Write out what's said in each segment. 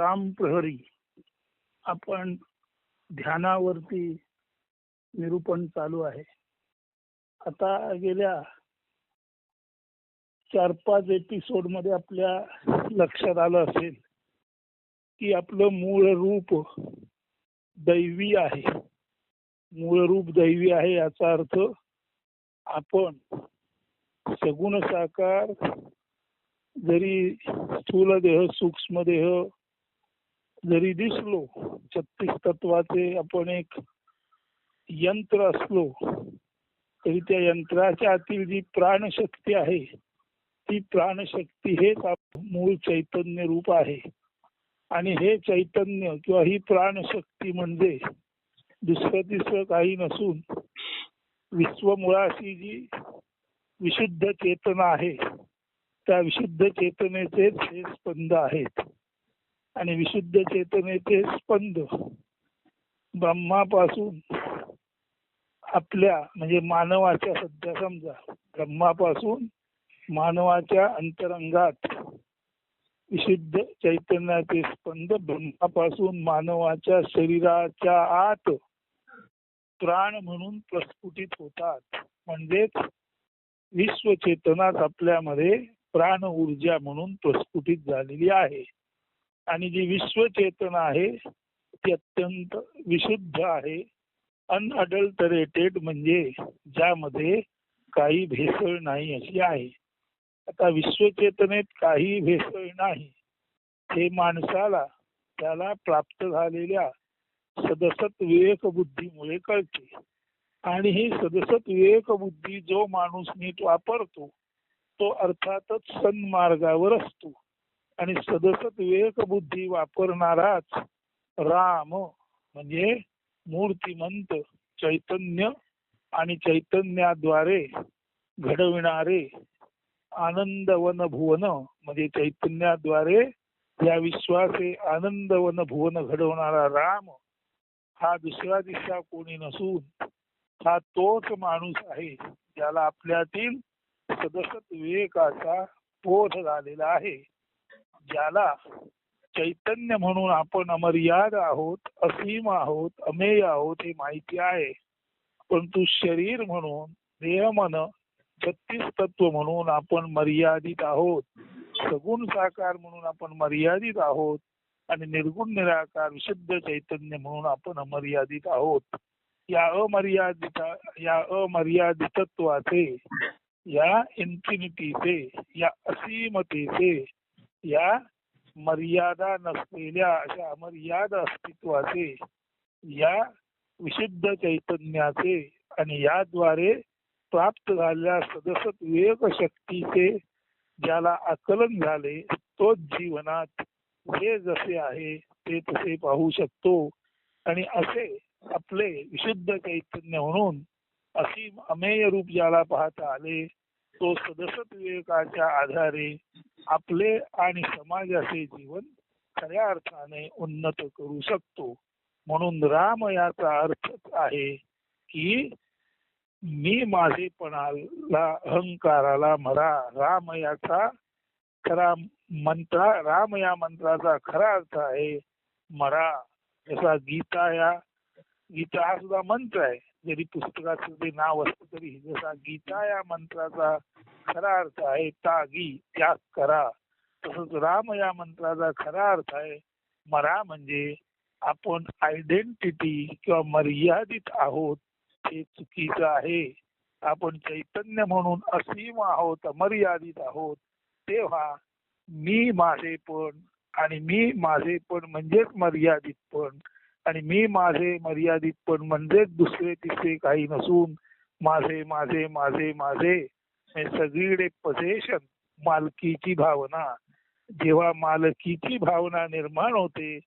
राम प्रहरी. आपण ध्यानावरती निरूपण चालू आहे. आता गेल्या चार पाच एपिसोडमध्ये आपल्या लक्षात आलं असेल की आपलं मूळ रूप दैवी आहे. मूळ रूप दैवी आहे याचा अर्थ आपण सगुण साकार जरी स्थूल देह सूक्ष्म देह जरी दिसलो छत्तीस तत्वाचे आपण एक यंत्र असलो तरी त्या यंत्राच्या आतील जी प्राणशक्ती आहे ती प्राणशक्ती हेच मूळ चैतन्य रूप आहे. आणि हे चैतन्य किंवा ही प्राणशक्ती म्हणजे दुसरं तिसरं काही नसून विश्वमुळाशी जी विशुद्ध चेतना आहे त्या विशुद्ध चेतनेचेच हे स्पंद आहेत. आणि विशुद्ध चेतनेचे स्पंद ब्रह्मापासून आपल्या म्हणजे मानवाच्या सध्या समजा ब्रह्मापासून मानवाच्या अंतरंगात विशुद्ध चैतन्याचे स्पंद ब्रह्मापासून मानवाच्या शरीराच्या आत प्राण म्हणून प्रस्फुटित होतात. म्हणजेच विश्वचेतनाच आपल्यामध्ये प्राण ऊर्जा म्हणून प्रस्फुटित झालेली आहे. आणि जी विश्वचेतना आहे ती अत्यंत विशुद्ध आहे. अनअडल्टरेटेड म्हणजे ज्यामध्ये काही भेसळ नाही अशी आहे. आता विश्वचेतनेत काही भेसळ नाही. हे माणसाला त्याला प्राप्त झालेल्या सदसत विवेक बुद्धीमुळे कळते. आणि ही सदसत विवेक बुद्धी जो माणूस नीट वापरतो तो अर्थातच सन्मार्गावर असतो. आणि सदसत विवेक बुद्धी वापरणाराच राम म्हणजे मूर्तिमंत चैतन्य आणि चैतन्याद्वारे घडविणारे आनंदवन भुवन म्हणजे चैतन्याद्वारे या विश्वासे आनंदवन भुवन घडवणारा राम हा दुसरा दिशा कोणी नसून हा तोच माणूस आहे ज्याला आपल्यातील सदसत विवेकाचा बोध झालेला आहे. ज्याला चैतन्य म्हणून आपण अमर्याद आहोत असीम आहोत अमेय आहोत हे माहिती आहे. परंतु शरीर म्हणून देहमन छत्तीस तत्व म्हणून आपण मर्यादित आहोत. सगुण साकार म्हणून आपण मर्यादित आहोत आणि निर्गुण निराकार विशुद्ध चैतन्य म्हणून आपण अमर्यादित आहोत. या अमर्यादित या अमर्यादितत्वाचे या इन्फिनिटीचे या असीमतेचे या मर्यादा नसलेल्या अशा अमर्याद अस्तित्वाचे या विशुद्ध चैतन्याचे आणि याद्वारे प्राप्त झालेल्या सदसत विवेक शक्तीचे ज्याला आकलन झाले तोच जीवनात जे जसे आहे ते तसे पाहू शकतो. आणि असे आपले विशुद्ध चैतन्य म्हणून असीम अमेय रूप ज्याला पाहता आले तो सदसत विवेकाच्या आधारे आपले आणि समाजाचे जीवन खऱ्या अर्थाने उन्नत करू शकतो. म्हणून राम याचा अर्थच आहे की मी माझेपणाला अहंकाराला मरा राम याचा खरा मंत्रा राम या मंत्राचा खरा अर्थ आहे मरा जसा गीता या गीता हा सुद्धा मंत्र आहे. जरी पुस्तकाचं ते नाव असतं तरी जसा गीता या मंत्राचा खरा अर्थ आहे तागी त्याग करा. तसंच राम या मंत्राचा खरा अर्थ आहे मरा म्हणजे आपण आयडेंटिटी किंवा मर्यादित आहोत हे चुकीचं आहे. आपण चैतन्य म्हणून असीम आहोत अमर्यादित आहोत. तेव्हा मी माझे पण आणि मी माझे पण म्हणजेच मर्यादित पण आणि मी माझे मर्यादित पण म्हणजेच दुसरे तिसरे काही नसून माझे माझे माझे माझे हे सगळीकडे पजेशन मालकीची भावना. जेव्हा मालकीची भावना निर्माण होते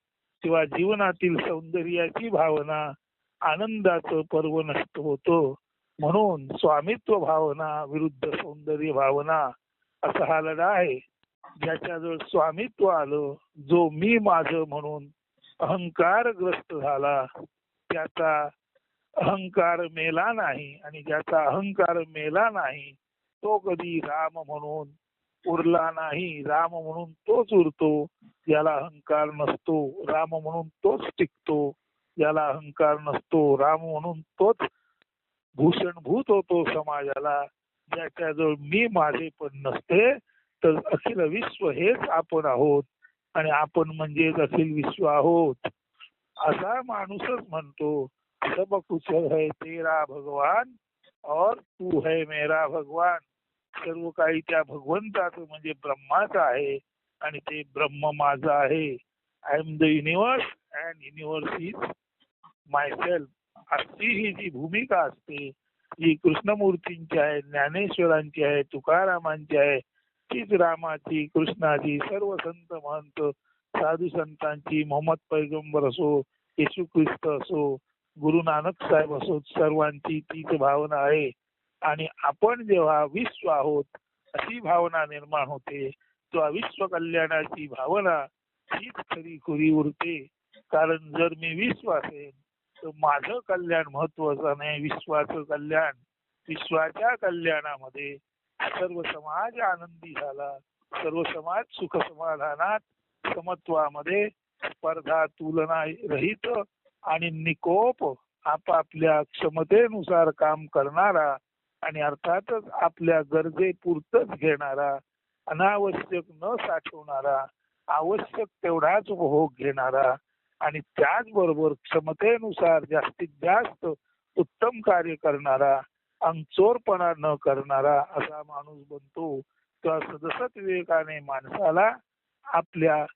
तेव्हा जीवनातील सौंदर्याची भावना आनंदाचं पर्व नष्ट होतो. म्हणून स्वामित्व भावना विरुद्ध सौंदर्य भावना असा हा लढा आहे. ज्याच्याजवळ स्वामित्व आलं जो मी माझ म्हणून अहंकारग्रस्त झाला. त्याचा अहंकार मेला नाही आणि ज्याचा अहंकार मेला नाही तो कधी राम म्हणून उरला नाही. राम म्हणून तोच उरतो ज्याला अहंकार नसतो. राम म्हणून तोच टिकतो ज्याला अहंकार नसतो. राम म्हणून तोच भूषणभूत होतो समाजाला. ज्याच्याजवळ मी माझे पण नसते तर अखिल विश्व हेच आपण आहोत. आणि आपण म्हणजेच असेल विश्व आहोत असा माणूसच म्हणतो सब कुछ है तेरा भगवान और तू है मेरा भगवान. सर्व काही त्या भगवंताचं म्हणजे ब्रह्माचं आहे आणि ते ब्रह्म माझं आहे. I am the universe and universe is myself अशी ही जी भूमिका असते ही कृष्णमूर्तींची आहे ज्ञानेश्वरांची आहे तुकारामांची आहे तीच रामाची कृष्णाची सर्व संत महंत साधू संतांची मोहम्मद पैगंबर असो येशू ख्रिस्त असो गुरु नानक साहेब असो सर्वांची तीच भावना आहे. आणि आपण जेव्हा विश्व आहोत अशी भावना निर्माण होते तेव्हा विश्व कल्याणाची भावना हीच खरी खुरी उरते. कारण जर मी विश्व असेल तर माझं कल्याण महत्वाचं नाही विश्वाचं कल्याण विश्वाच्या कल्याणामध्ये सर्व समाज आनंदी झाला. सर्व समाज सुख समाधानात समत्वामध्ये स्पर्धा तुलना रहित आणि निकोप आपापल्या क्षमतेनुसार काम करणारा आणि अर्थातच आपल्या गरजेपुरतच घेणारा अनावश्यक न साठवणारा आवश्यक तेवढाच उपभोग घेणारा आणि त्याचबरोबर क्षमतेनुसार जास्तीत जास्त उत्तम कार्य करणारा अंगचोरपणा न करणारा असा माणूस बनतो. तेव्हा सदसत विवेकाने माणसाला आपल्या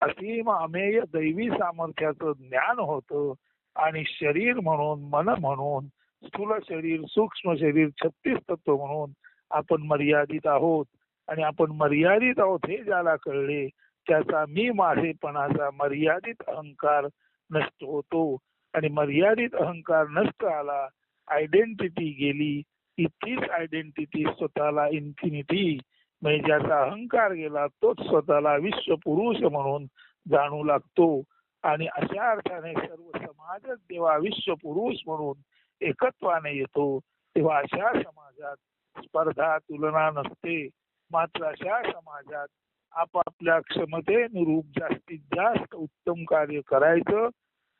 असीम अमेय दैवी सामर्थ्याचं ज्ञान होतं आणि शरीर म्हणून मन म्हणून स्थूल शरीर सूक्ष्म शरीर छत्तीस तत्व म्हणून आपण मर्यादित आहोत. आणि आपण मर्यादित आहोत हे ज्याला कळले त्याचा मी माझेपणाचा मर्यादित अहंकार नष्ट होतो. आणि मर्यादित अहंकार नष्ट आला आयडेंटिटी गेली की तीच आयडेंटिटी स्वतःला इन्फिनिटी म्हणजे ज्याचा अहंकार गेला तोच स्वतःला विश्व पुरुष म्हणून जाणू लागतो. आणि अशा अर्थाने सर्व समाजच जेव्हा विश्व पुरुष म्हणून एकत्वाने येतो तेव्हा अशा समाजात स्पर्धा तुलना नसते. मात्र अशा समाजात आपापल्या क्षमतेनुरूप जास्तीत जास्त उत्तम कार्य करायचं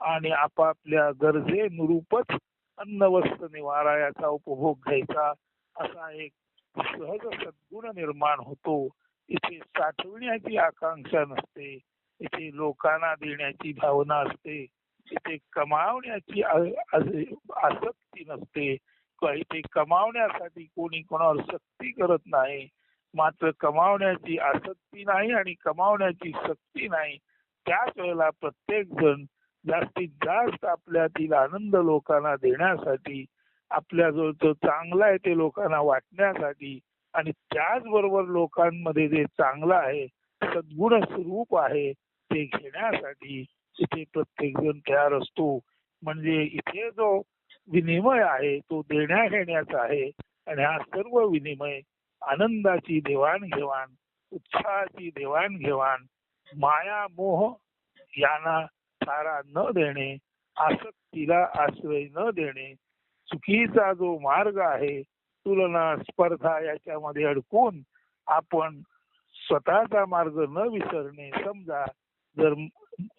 आणि आपापल्या गरजेनुरूपच अन्न वस्त्र निवारा याचा उपभोग घ्यायचा असा एक सहज सद्गुण निर्माण होतो. इथे साठवण्याची आकांक्षा नसते. इथे लोकांना देण्याची भावना असते. इथे कमावण्याची आसक्ती नसते. किंवा इथे कमावण्यासाठी कोणी कोणावर सक्ती करत नाही. मात्र कमावण्याची आसक्ती नाही आणि कमावण्याची सक्ती नाही. त्याच वेळेला प्रत्येक जण जास्तीत जास्त आपल्यातील आनंद लोकांना देण्यासाठी आपल्याजवळ जो चांगला आहे ते लोकांना वाटण्यासाठी आणि त्याचबरोबर लोकांमध्ये जे चांगलं आहे सद्गुण स्वरूप आहे ते घेण्यासाठी इथे प्रत्येक जण तयार असतो. म्हणजे इथे जो विनिमय आहे तो देण्या घेण्याचा आहे. आणि हा सर्व विनिमय आनंदाची देवाणघेवाण उत्साहाची देवाणघेवाण माया मोह यांना सारा न देणे आसक्तीला आश्रय न देणे चुकीचा जो मार्ग आहे तुलना स्पर्धा याच्यामध्ये अडकून आपण स्वतःचा मार्ग न विसरणे समजा जर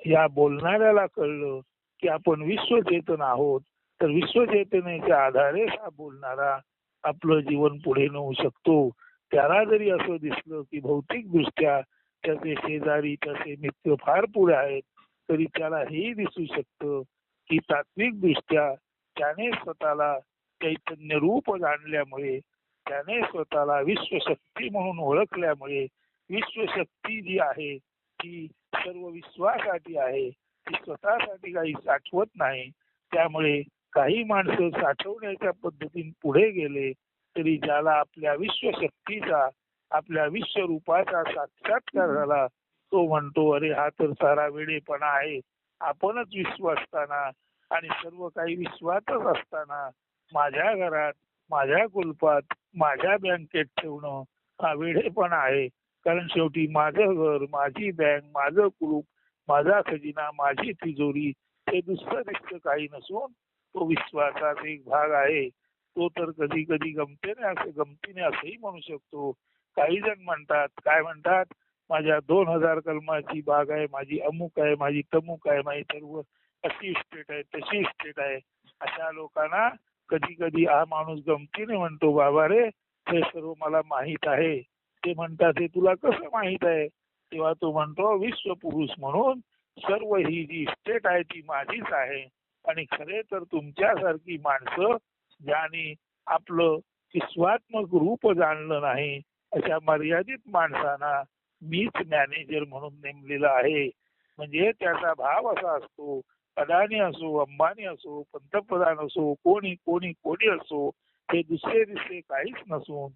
या बोलणाऱ्याला कळलं की आपण विश्वचेतन आहोत तर विश्वचेतनेच्या आधारे हा बोलणारा आपलं जीवन पुढे नेऊ शकतो. त्याला जरी असं दिसलं की भौतिक दृष्ट्या त्याचे शेजारी त्याचे मित्र फार पुढे आहेत तरी त्याला हेही दिसू शकतं की तात्विक दृष्ट्या त्याने स्वतःला चैतन्य रूप जाणल्यामुळे त्याने स्वतःला विश्वशक्ती म्हणून ओळखल्यामुळे विश्वशक्ती जी आहे ती सर्व विश्वासाठी आहे ती स्वतःसाठी काही साठवत नाही. त्यामुळे काही माणसं साठवण्याच्या पद्धतीने पुढे गेले तरी ज्याला आपल्या विश्वशक्तीचा आपल्या विश्वरूपाचा साक्षात्कार झाला तो म्हणतो अरे हा तर सारा वेळेपणा आहे. आपणच विश्व असताना आणि सर्व काही विश्वातच असताना माझ्या घरात माझ्या कुलपात माझ्या बँकेत ठेवणं हा वेळेपणा आहे. कारण शेवटी माझं घर माझी बँक माझं कुलूप माझा खजिना माझी तिजोरी हे दुसरं दिसतं काही नसून तो विश्वाचाच एक भाग आहे. तो तर कधी कधी गमतेने असं गमतीने असंही म्हणू शकतो. काही जण म्हणतात काय म्हणतात? माझ्या दोन हजार कलमाची बाग आहे माझी अमुक आहे माझी तमुक आहे माझी सर्व अशी स्टेट आहे तशी स्टेट आहे. अशा लोकांना कधी कधी हा माणूस गमतीने म्हणतो बाबा रे हे सर्व मला माहीत आहे. ते म्हणतात हे तुला कसं माहीत आहे? तेव्हा तो म्हणतो विश्व पुरुष म्हणून सर्व ही जी स्टेट आहे ती माझीच आहे. आणि खरे तर तुमच्यासारखी माणसं ज्याने आपलं विश्वात्मक रूप जाणलं नाही अशा मर्यादित माणसांना मीच मॅनेजर म्हणून नेमलेला आहे. म्हणजे त्याचा भाव असा असतो अदानी असो अंबानी असो पंतप्रधान असो कोणी कोणी कोणी असो हे दुसरे दिसले काहीच नसून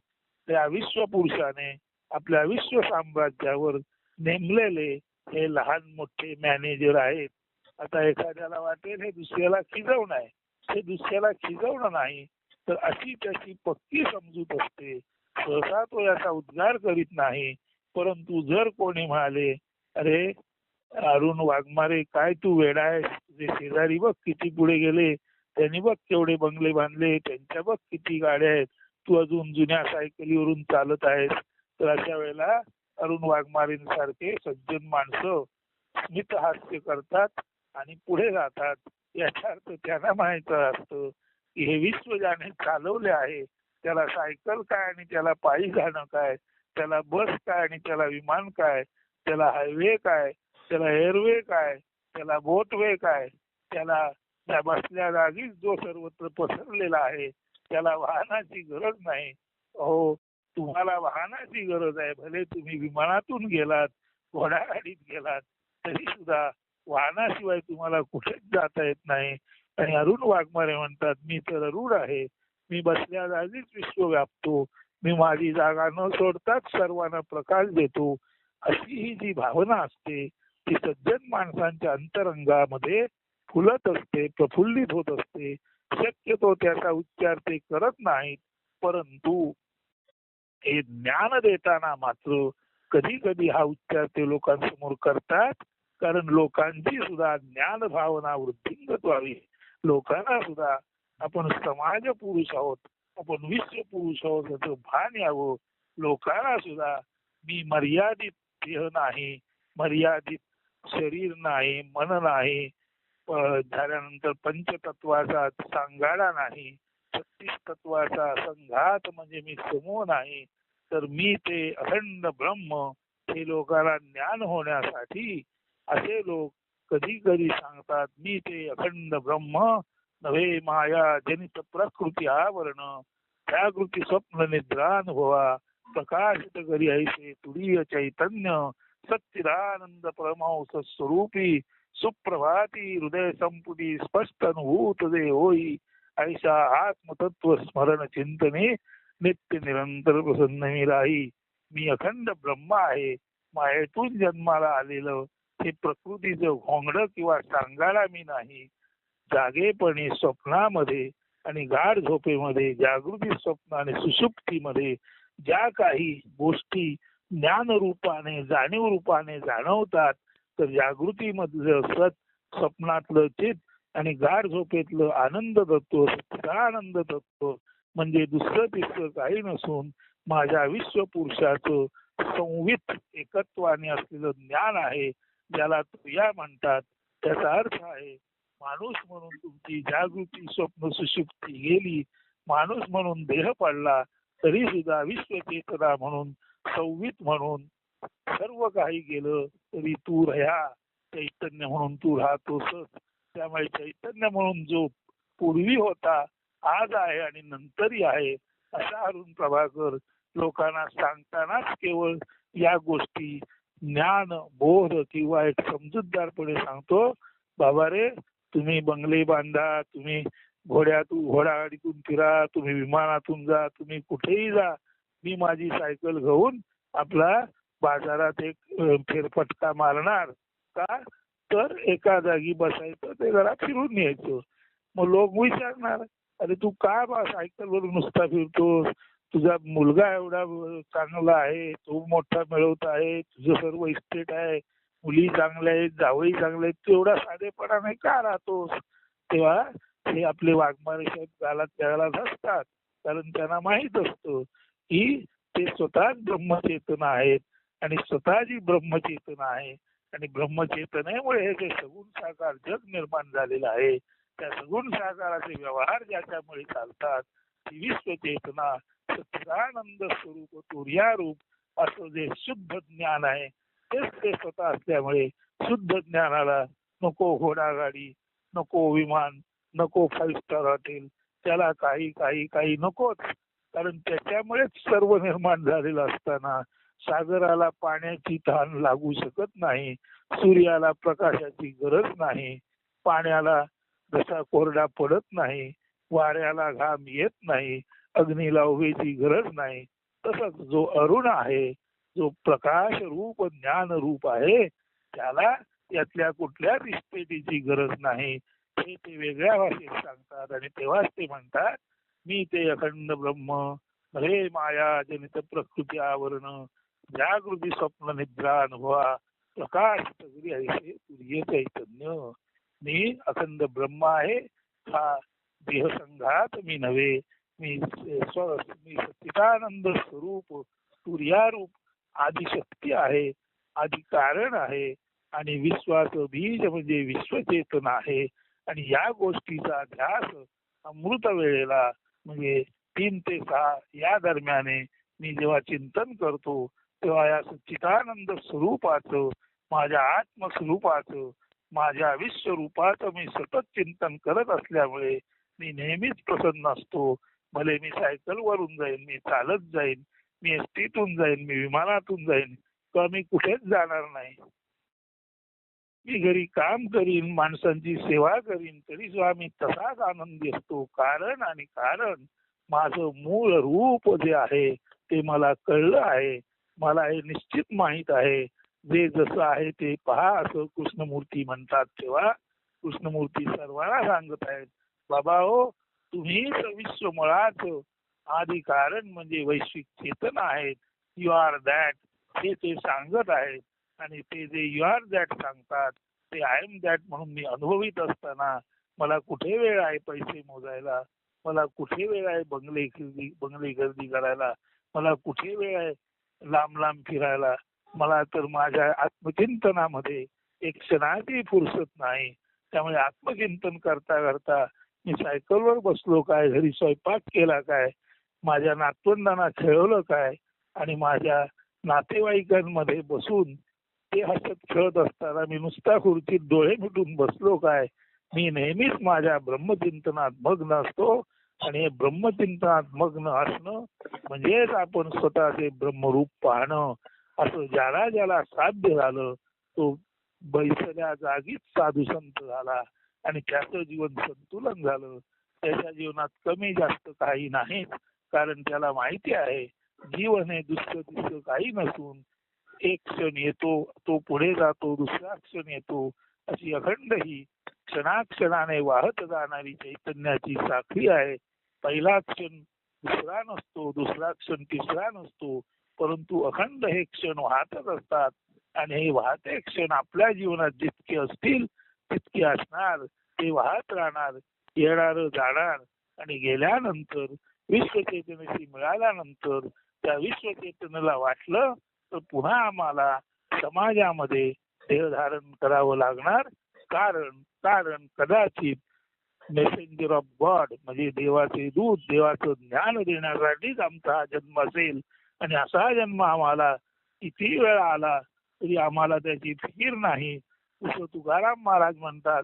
त्या विश्व पुरुषाने आपल्या विश्व साम्राज्यावर नेमलेले हे लहान मोठे मॅनेजर आहेत. आता एखाद्याला वाटेल हे दुसऱ्याला खिजवणं आहे. हे दुसऱ्याला खिजवणं नाही तर अशी त्याची पक्की समजूत असते. सहसा तो याचा उद्गार करीत नाही. परंतु जर कोणी म्हणाले अरे अरुण वाघमारे काय तू वेडा आहेस? तुझे शेजारी बघ किती पुढे गेले. त्यांनी बघ केवढे बंगले बांधले. त्यांच्या बघ किती गाड्या आहेत. तू अजून जुन्या सायकलीवरून चालत आहेस. तर अशा वेळेला अरुण वाघमारेंसारखे सज्जन माणसं स्मित हास्य करतात आणि पुढे जातात. याचा अर्थ त्यांना माहीत असतं की हे विश्व ज्याने चालवले आहे त्याला सायकल काय आणि त्याला पायी जाणं काय? त्याला बस काय आणि त्याला विमान काय त्याला हायवे काय त्याला एअरवे काय त्याला बोटवे काय त्याला त्या बसल्या जागीच जो सर्वत्र पसरलेला आहे त्याला वाहनाची गरज नाही. हो तुम्हाला वाहनाची गरज आहे भले तुम्ही विमानातून गेलात घोडागाडीत गेलात तरी सुद्धा वाहनाशिवाय तुम्हाला कुठेच जाता येत नाही. आणि अरुण वाघमारे म्हणतात मी तर अरुण आहे. मी बसल्या जागीच विश्व व्यापतो मी माझी जागा न सोडताच सर्वांना प्रकाश देतो अशी ही जी भावना असते ती सज्जन माणसांच्या अंतरंगामध्ये फुलत असते प्रफुल्लित होत असते. शक्यतो त्याचा उच्चार ते करत नाहीत परंतु हे ज्ञान देताना मात्र कधी कधी हा उच्चार ते लोकांसमोर करतात कारण लोकांची सुद्धा ज्ञान भावना वृद्धिंगत व्हावी. लोकांना सुद्धा आपण समाज पुरुष आहोत आपण विश्व पुरुष आहोत याचं भान यावं. लोकांना सुद्धा मी मर्यादित देह नाही मर्यादित शरीर नाही मन नाही झाल्यानंतर पंचतत्वाचा सांगाडा नाही छत्तीस तत्वाचा संघात म्हणजे मी समूह नाही तर मी ते अखंड ब्रह्म हे लोकांना ज्ञान होण्यासाठी असे लोक कधी कधी सांगतात मी ते अखंड ब्रह्म नव्हे माया जनित प्रकृती आवरण त्याकृती स्वप्न निद्रा अनुभवा. प्रकाशित करी ऐसे तुरीय चैतन्य सच्चिदानंद परमहंस स्वरूपी सुप्रभाती हृदय संपुटी स्पष्ट अनुभूत दे होई. ऐशा आत्मतत्व स्मरण चिंतने नित्य निरंतर प्रसन्न मी राही. मी अखंड ब्रह्म आहे. मायेतून जन्माला आलेलं हे प्रकृतीचं घोंगड किंवा सांगायला मी नाही. जागेपणी स्वप्नामध्ये आणि गाढ झोपेमध्ये जागृती स्वप्न आणि सुषुप्तीमध्ये ज्या काही गोष्टी ज्ञान रूपाने जाणीव रूपाने जाणवतात तर जागृतीमधलं सत स्वप्नातलं चित आणि गाढ झोपेतलं आनंद तत्व आनंद तत्व म्हणजे दुसरं तिसरं काही नसून माझ्या विश्व पुरुषाचं संवित एकत्वाने असलेलं ज्ञान आहे ज्याला तुया म्हणतात. त्याचा अर्थ आहे माणूस म्हणून तुमची जागृती स्वप्न सुशुक्ती गेली. माणूस म्हणून देह पडला तरी सुद्धा विश्वचेतना म्हणून सव्वीत म्हणून सर्व काही गेलं तरी तू रहा. चैतन्य म्हणून तू राहतोस त्यामुळे चैतन्य म्हणून जो पूर्वी होता आज आहे आणि नंतरही आहे असा अरुण प्रभाकर लोकांना सांगतानाच केवळ या गोष्टी ज्ञान बोध किंवा एक समजूतदारपणे सांगतो. बाबा रे तुम्ही बंगले बांधा तुम्ही घोड्यातून घोडागाडीतून फिरा तुम्ही विमानातून जा तुम्ही कुठेही जा मी माझी सायकल घेऊन आपला बाजारात एक फेरफटका मारणार का? तर एका जागी बसायचं ते जरा फिरून यायचं मग लोक विचारणार अरे तू का बा सायकलवर नुसता फिरतोस? तुझा मुलगा एवढा चांगला आहे तो मोठा मिळवत आहे तुझं सर्व इस्टेट आहे मुली चांगल्या आहेत जावई चांगले आहेत तू एवढा साधेपणाने का राहतोस? तेव्हा हे आपले वाघमारे साहेब गालात त्याला असतात कारण त्यांना माहीत असतं की ते स्वतःच ब्रह्मचेतना आहेत आणि स्वतःची ब्रह्मचेतना आहे. आणि ब्रह्मचेतनेमुळे हे जे सगुण साकार जग निर्माण झालेलं आहे त्या सगुण साकाराचे व्यवहार ज्याच्यामुळे चालतात ती विश्वचेतना सच्चिदानंद स्वरूप तुर्यारूप असं जे शुद्ध ज्ञान आहे तेच ते स्वतः असल्यामुळे शुद्ध ज्ञानाला नको घोडागाडी नको विमान नको फाईव्ह स्टार हॉटेल त्याला काही काही काही नकोच. कारण त्याच्यामुळेच सर्व निर्माण झालेलं असताना सागराला पाण्याची तहान लागू शकत नाही सूर्याला प्रकाशाची गरज नाही पाण्याला जसा कोरडा पडत नाही वाऱ्याला घाम येत नाही अग्नीला उभेची गरज नाही तसंच जो अरुण आहे जो प्रकाश रूप ज्ञान रूप आहे त्याला यातल्या कुठल्या रिस्पेटीची गरज नाही. हे ते वेगळ्या भाषेत सांगतात आणि तेव्हाच ते म्हणतात मी ते अखंड ब्रह्म हे माया जनित प्रकृती आवरण जागृती स्वप्न निद्रा अनुभवा प्रकाश सगळी आहे तुर्य चैतन्य. मी अखंड ब्रह्म आहे हा देहसंघात मी नव्हे. मी स्व मी सच्चिदानंद स्वरूप सूर्यारूप आदिशक्ती आहे आदी कारण आहे आणि विश्वास बीज म्हणजे विश्वचेतन आहे. आणि या गोष्टीचा ध्यास अमृत वेळेला म्हणजे तीन ते सहा या दरम्याने मी जेव्हा चिंतन करतो तेव्हा या सच्चिदानंद स्वरूपाचं माझ्या आत्मस्वरूपाचं माझ्या विश्वरूपाचं मी सतत चिंतन करत असल्यामुळे मी नेहमीच प्रसन्न असतो. भले मी सायकल वरून जाईन मी चालत जाईन मी एसटीतून जाईन मी विमानातून जाईन किंवा मी कुठेच जाणार नाही. मी घरी काम करीन माणसांची सेवा करीन तरी सुद्धा मी तसाच आनंदी असतो. कारण आणि कारण माझं मूळ रूप जे आहे ते मला कळलं आहे. मला हे निश्चित माहीत आहे. जे जसं आहे ते पहा असं कृष्णमूर्ती म्हणतात तेव्हा. कृष्णमूर्ती सर्वांना सांगत आहेत बाबा हो तुम्ही विश्व मुळात आधी कारण म्हणजे वैश्विक चेतना आहेत. यू आर दॅट हे ते सांगत आहेत. आणि ते जे यू आर दॅट सांगतात ते आय एम दॅट म्हणून मी अनुभवित असताना मला कुठे वेळ आहे पैसे मोजायला? मला कुठे वेळ आहे बंगले खरेदी बंगले गर्दी करायला? मला कुठे वेळ आहे लांब लांब फिरायला? मला तर माझ्या आत्मचिंतनामध्ये एक क्षणाची फुरसत नाही. त्यामुळे आत्मचिंतन करता करता मी सायकलवर बसलो काय? घरी स्वयंपाक केला काय? माझ्या नातवंडांना खेळवलं काय आणि माझ्या नातेवाईकांमध्ये बसून ते हसत खेळत असताना मी नुसता खुर्चीत डोळे मिटून बसलो काय? मी नेहमीच माझ्या ब्रह्मचिंतनात मग्न असतो आणि हे ब्रह्मचिंतनात मग्न असणं म्हणजेच आपण स्वतःचे ब्रह्मरूप पाहणं. असं ज्याला ज्याला साध्य झालं तो बैसल्या जागीच साधू संत झाला आणि त्याचं जीवन संतुलन झालं. त्याच्या जीवनात कमी जास्त काही नाही कारण त्याला माहिती आहे जीवन हे दुसरं दुसरं काही नसून एक क्षण येतो तो पुढे जातो दुसरा क्षण येतो अशी अखंड ही क्षणाक्षणाने वाहत जाणारी चैतन्याची साखळी आहे. पहिला क्षण दुसरा नसतो दुसरा क्षण तिसरा नसतो परंतु अखंड हे क्षण वाहतच असतात आणि हे वाहते क्षण आपल्या जीवनात जितके असतील तितके असणार ते वाहत राहणार येणार जाणार आणि गेल्यानंतर विश्वचेतनेशी मिळाल्यानंतर त्या विश्वचेतनेला वाटलं तर पुन्हा आम्हाला समाजामध्ये देह धारण करावं लागणार. कारण कारण कदाचित मेसेंजर ऑफ गॉड म्हणजे देवाचे दूत देवाचं ज्ञान देण्यासाठीच आमचा हा जन्म असेल. आणि असा जन्म आम्हाला किती वेळा आला तरी आम्हाला त्याची फिकीर नाही. तुकाराम महाराज म्हणतात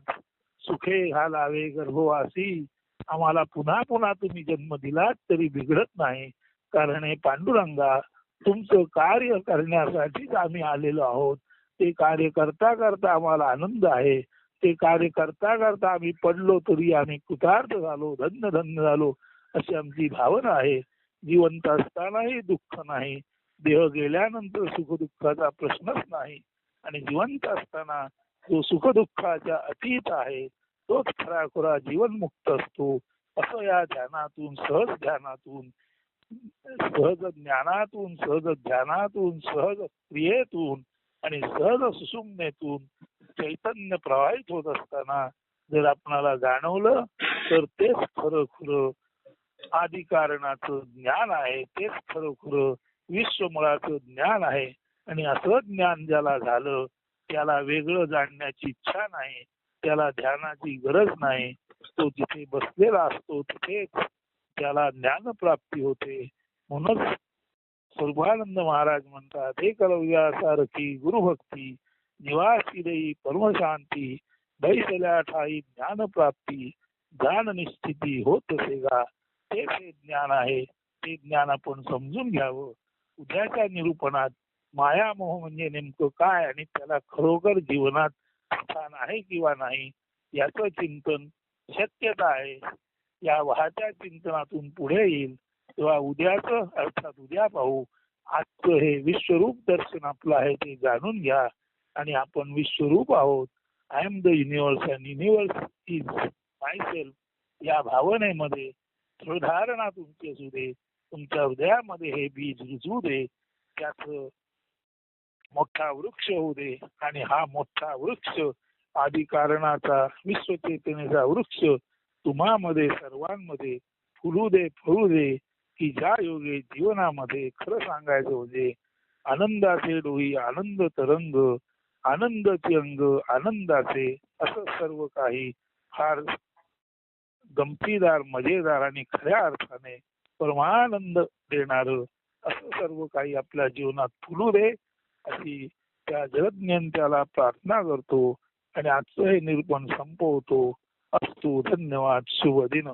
सुखे घालावे गर्भवासी आम्हाला पुन्हा पुन्हा तुम्ही जन्म दिलात तरी बिघडत नाही. कारण हे पांडुरंगा तुमचं कार्य करण्यासाठीच आम्ही आलेलो आहोत. ते कार्य करता करता आम्हाला आनंद आहे. ते कार्य करता करता आम्ही पडलो तरी आम्ही कृतार्थ झालो धन्य धन्य झालो अशी आमची भावना आहे. जिवंत असतानाही दुःख नाही. देह गेल्यानंतर सुखदुःखाचा प्रश्नच नाही. आणि जिवंत असताना जो सुखदुःखाच्या अतीत आहे. तोच खरा खुरा जीवनमुक्त असतो. असं या ध्यानातून सहज ध्यानातून सहज ज्ञानातून सहज ध्यानातून सहज क्रियेतून आणि सहज सुषुम्नेतून चैतन्य प्रवाहित होत असताना जर आपणाला जाणवलं तर तेच खरं खुरं आधी कारणाचं ज्ञान आहे. तेच खरं विश्व विश्वमुळाचं ज्ञान आहे. आणि असं ज्ञान ज्याला झालं त्याला वेगळं जाणण्याची इच्छा नाही. त्याला ध्यानाची गरज नाही. तो जिथे बसलेला असतो तिथेच त्याला ज्ञान प्राप्ती होते. म्हणूनच स्वरूपानंद महाराज म्हणतात हे करव्या सारखी गुरुभक्ती निवासी देई परमशांती बैसल्या ठाई ज्ञान प्राप्ती ज्ञान निश्चिती होत सेगा तेच हे ज्ञान आहे. ते ज्ञान आपण समजून घ्यावं. उद्याच्या निरूपणात मायामोह म्हणजे नेमकं काय आणि त्याला खरोखर जीवनात स्थान आहे किंवा नाही याचं चिंतन शक्यता आहे. या वाहत्या चिंतनातून पुढे येईल तेव्हा उद्याच अर्थात उद्या पाहू आजचं हे विश्वरूप दर्शन आपलं आहे ते जाणून घ्या. आणि आपण विश्वरूप आहोत. I am the universe and universe is myself या भावनेमध्ये सुधारणा तुमची असू दे तुमच्या हृदयामध्ये हे बीज रुजू दे. त्याच मोठा वृक्ष होऊ दे आणि हा मोठा वृक्ष आदिकारणाचा विश्वचेतनेचा वृक्ष तुम्हामध्ये सर्वांमध्ये फुलू दे फळू दे की ज्या योगे जीवनामध्ये खरं सांगायचं म्हणजे आनंदाचे डोई आनंद तरंग आनंदाचे अंग आनंदाचे असं सर्व काही फार गमतीदार मजेदार आणि खऱ्या अर्थाने परमानंद देणार असं सर्व काही आपल्या जीवनात फुलू दे अशी त्या जगज्ञांत्याला प्रार्थना करतो आणि आजचं हे निरूपण संपवतो. असतो धन्यवाद. शुभ दिन.